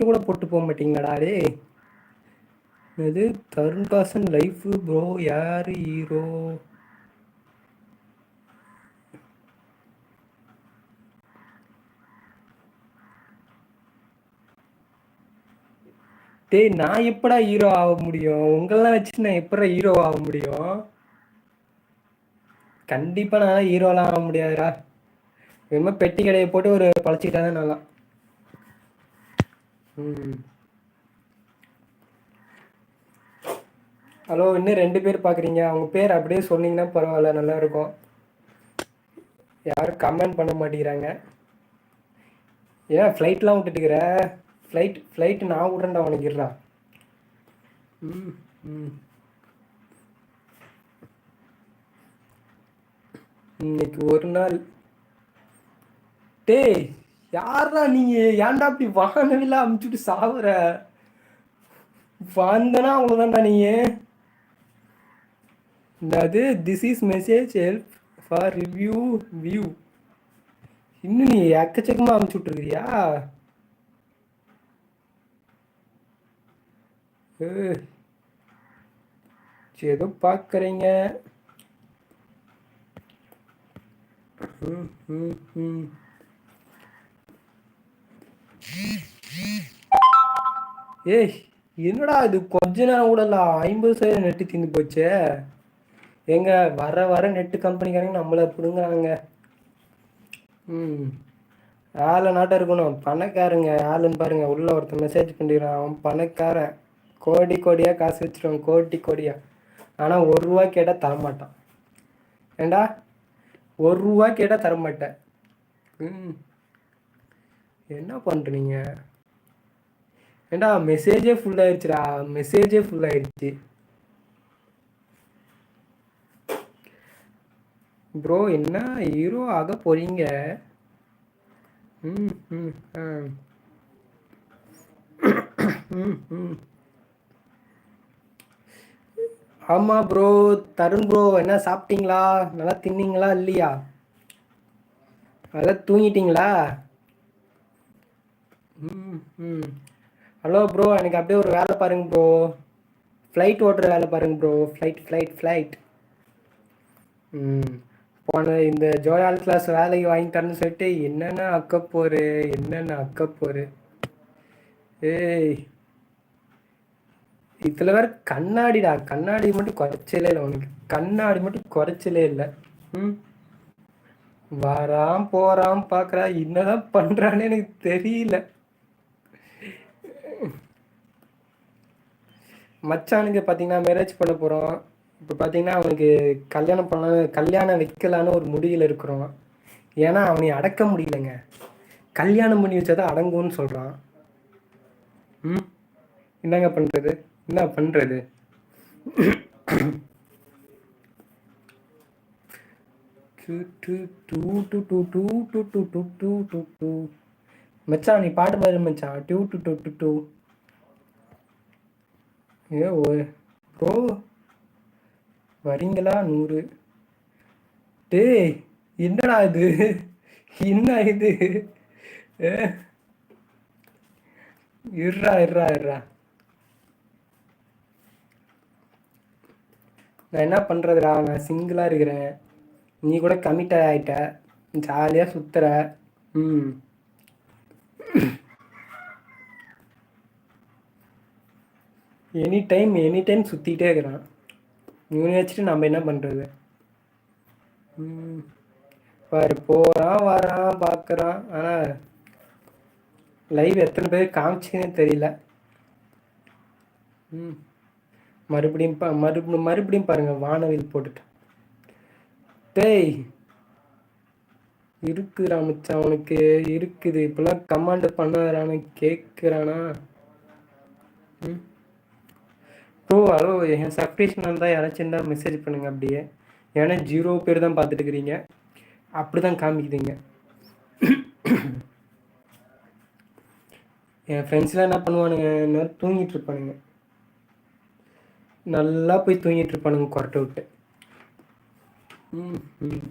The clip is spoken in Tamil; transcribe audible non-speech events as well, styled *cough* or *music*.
மைக்கு கூட போட்டு போக மாட்டீங்களாடா டே இது தருண்காசன் லைஃப் ப்ரோ யார் ஹீரோ டேய் நான் எப்படா ஹீரோ ஆக முடியும்? உங்களெல்லாம் வச்சு நான் எப்படா ஹீரோ ஆக முடியும்? கண்டிப்பா நான் ஹீரோலாம் ஆக முடியாதுடா. இனிமேல் பெட்டி கடையை போட்டு ஒரு பழச்சிக்கிட்டா தான் நல்லா. ஹலோ இன்னும் ரெண்டு பேர் பார்க்குறீங்க அவங்க பேர் அப்படியே சொன்னீங்கன்னா பரவாயில்ல நல்லா இருக்கும் யாரும் கமெண்ட் பண்ண மாட்டேங்கிறாங்க. ஏன் ஃப்ளைட்லாம் விட்டுட்டுக்கிற? ஃப்ளைட் ஃப்ளைட் நான் விட்றேன்டா உனக்கு இருடா. ம் ம். இன்னைக்கு ஒரு நாள். டேய் யாரா நீங்க? ஏன்டா அப்படி வானவில்ல அமுச்சுட்டு சாவுற? வந்தனா அவ்வளோதான்டா நீங்க. அது this is message help for review view இன்னும் நீ எக்கச்சக்கமாக அமுச்சு விட்ருக்கிறியா ஏதோ பார்க்குறீங்க ஏய் என்னடா இது? கொஞ்ச நேரம் கூட இல்லை. ஐம்பது சதவீதம் நெட்டு தீர்ந்து போச்சே. எங்க வர வர நெட்டு கம்பெனிக்காரங்க நம்மளை பிடுங்குறாங்க ம். ஆளை நாட்டம் இருக்கணும். பணக்காரங்க ஆளுன்னு பாருங்க. உள்ள ஒருத்தன் மெசேஜ் பண்ணிடுறான். அவன் பணக்காரன். கோடி கோடியாக காசு வச்சிருவான். கோடி கோடியாக ஆனால் ஒரு ரூபா கேட்டால் தரமாட்டான். ஏண்டா? ஒரு ரூபா கேட்டால் தரமாட்டேன். ம். என்ன பண்ணுறீங்க ஏண்டா மெசேஜே ஃபுல் ஆயிடுச்சுடா மெசேஜே ஃபுல் ஆயிடுச்சு ப்ரோ என்ன ஹீரோ ஆக போறீங்க? ம் ம் ம் ம். ஆமாம் ப்ரோ தருண் ப்ரோ என்ன சாப்பிட்டீங்களா? நல்லா தின்னீங்களா? இல்லையா? நல்லா தூங்கிட்டீங்களா? ம் ம். ஹலோ ப்ரோ எனக்கு அப்படியே ஒரு வேலை பாருங்க ப்ரோ ஃப்ளைட் ஓட்டுற வேலை பாருங்க ப்ரோ ஃப்ளைட் ஃப்ளைட் ஃப்ளைட் ம். போன இந்த ஜோயால் கிளாஸ் வேலைக்கு வாங்கி தரேன்னு சொல்லிட்டு என்னென்ன அக்கப்போரு என்னென்ன அக்கப்போரு ஏய். இதில் வேற கண்ணாடிடா. கண்ணாடி மட்டும் குறைச்சலே இல்லை உனக்கு. கண்ணாடி மட்டும் குறைச்சலே இல்லை. ம். வரான் போகிறான் பார்க்குறா என்னதான் பண்ணுறான்னு எனக்கு தெரியல. மச்சானுக்கு பார்த்தீங்கன்னா மேரேஜ் பண்ண போகிறோம் இப்போ பார்த்தீங்கன்னா அவனுக்கு கல்யாணம் பண்ண கல்யாணம் வைக்கலான்னு ஒரு முடிவில் இருக்கிறோம் ஏன்னா அவனை அடக்க முடியலைங்க கல்யாணம் பண்ணி வச்சாதான் அடங்கும்னு சொல்கிறான் ம் என்னங்க பண்ணுறது என்ன பண்ணுறது மச்சான் நீ பாட்டு பாரு மச்சான் டூ டூ டூ டூ டூ ஏ ஓ ப்ரோ வரீங்களா நூறு. டேய் என்னடா இது? என்ன இது? இருறா இருறா இருறா நான் என்ன பண்ணுறதுடா நான் சிங்கிளாக இருக்கிறேன். நீ கூட கமிட் ஆகிட்ட ஜாலியாக சுற்றுற ம். எனி டைம் எனி டைம் சுற்றிக்கிட்டே இருக்கிறான். இவனை வச்சுட்டு நம்ம என்ன பண்ணுறது பாரு போகிறான் வரான் பார்க்குறான் ஆனால் லைவ் எத்தனை பேர் காமிச்சுன்னு தெரியல. ம். மறுபடியும் பா மறுபடியும் மறுபடியும் பாருங்கள் வானவில் போட்டுட்டு. டேய் இருக்குது மச்சான் அவனுக்கு இருக்குது. இப்பெல்லாம் கமாண்ட் பண்ணாதானு கேட்குறானா ம். ப்ரோ ஹலோ என் சப்ஸ்கிரிப்ஷன் இருந்தால் யாராச்சும் இருந்தால் மெசேஜ் பண்ணுங்க அப்படியே. ஏன்னா ஜீரோ பேர் தான் பார்த்துட்டு இருக்கிறீங்க அப்படி தான் காமிக்குதுங்க. *coughs* என் ஃப்ரெண்ட்ஸ்லாம் என்ன பண்ணுவானுங்க? இன்னும் தூங்கிட்டு இருப்பானுங்க. நல்லா போய் தூங்கிட்டு இருப்பானுங்க கொரட்டை விட்டு. ம் ம்